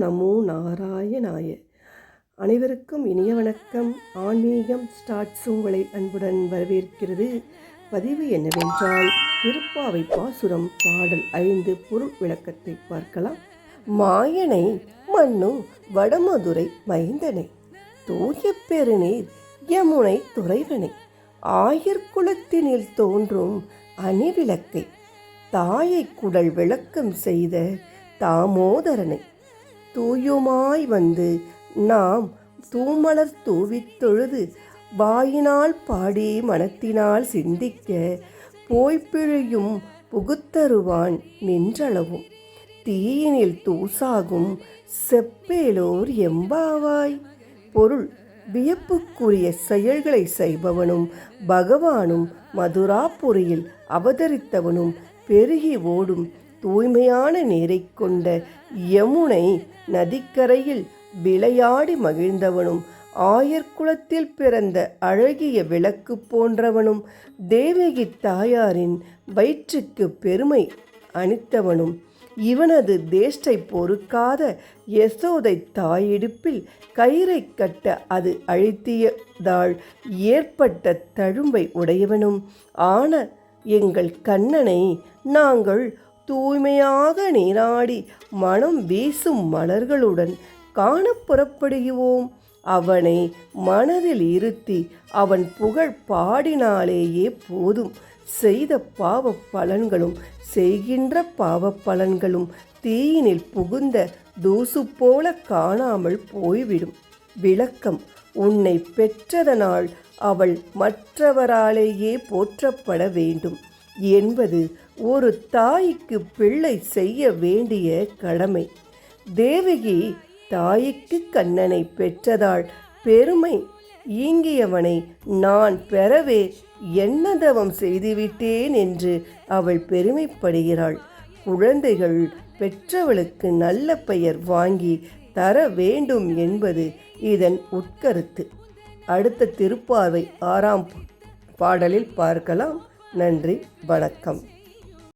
நமோ நாராயணாய. அனைவருக்கும் இனிய வணக்கம். ஆன்மீகம் ஸ்டார்ட்ஸ் உங்களை அன்புடன் வரவேற்கிறது. பதிவு என்னவென்றால் திருப்பாவை பாசுரம் பாடல் ஐந்து பொருள் விளக்கத்தை பார்க்கலாம். மாயனை மண்ணு வடமதுரை மைந்தனை தூய பெருநீர் யமுனை துறைவனை ஆயர்குலத்தினில் தோன்றும் அணிவிளக்கை தாயை குடல் விளக்கம் செய்த தாமோதரனை தூயுமாய் வந்து நாம் தூமலர் தூவித் தொழுது வாயினால் பாடி மனத்தினால் சிந்திக்க போய்ப்பிழையும் புகுத்தருவான் நின்றளவும். தீயினில் தூசாகும் செப்பேலோர் எம்பாவாய். பொருள் வியப்புக்குரிய செயல்களை செய்பவனும் பகவானும் மதுராபுரியில் அவதரித்தவனும் பெருகி ஓடும் தூய்மையான நீரைக் கொண்ட யமுனை நதிக்கரையில் விளையாடி மகிழ்ந்தவனும் ஆயர்குலத்தில் பிறந்த அழகிய விளக்கு போன்றவனும் தேவகி தாயாரின் வயிற்றுக்கு பெருமை அளித்தவனும் இவனது தேஷ்டை பொறுக்காத யசோதை தாயிடுப்பில் கயிறை கட்ட அது அழுத்தியதால் ஏற்பட்ட தழும்பை உடையவனும் ஆன எங்கள் கண்ணனை நாங்கள் தூய்மையாக நீராடி மனம் வீசும் மலர்களுடன் காண புறப்படுகிறோம். அவனை மனதில் இருத்தி அவன் புகழ் பாடினாலேயே போதும். செய்த பாவ பலன்களும் செய்கின்ற பாவ பலன்களும் தீயினில் புகுந்த தூசு போல காணாமல் போய்விடும். விளக்கம் உன்னை பெற்றதனால் அவள் மற்றவராலேயே போற்றப்பட வேண்டும். என்பது ஒரு தாய்க்கு பிள்ளை செய்ய வேண்டிய கடமை. தேவகி தாய்க்கு கண்ணனை பெற்றதால் பெருமை. ஈங்கியவனை நான் பெறவே என்ன தவம் செய்துவிட்டேன் என்று அவள் பெருமைப்படுகிறாள். குழந்தைகள் பெற்றவளுக்கு நல்ல பெயர் வாங்கி தர வேண்டும் என்பது இதன் உட்கருத்து. அடுத்த திருப்பார்வை ஆறாம் பாடலில் பார்க்கலாம். நன்றி வணக்கம்.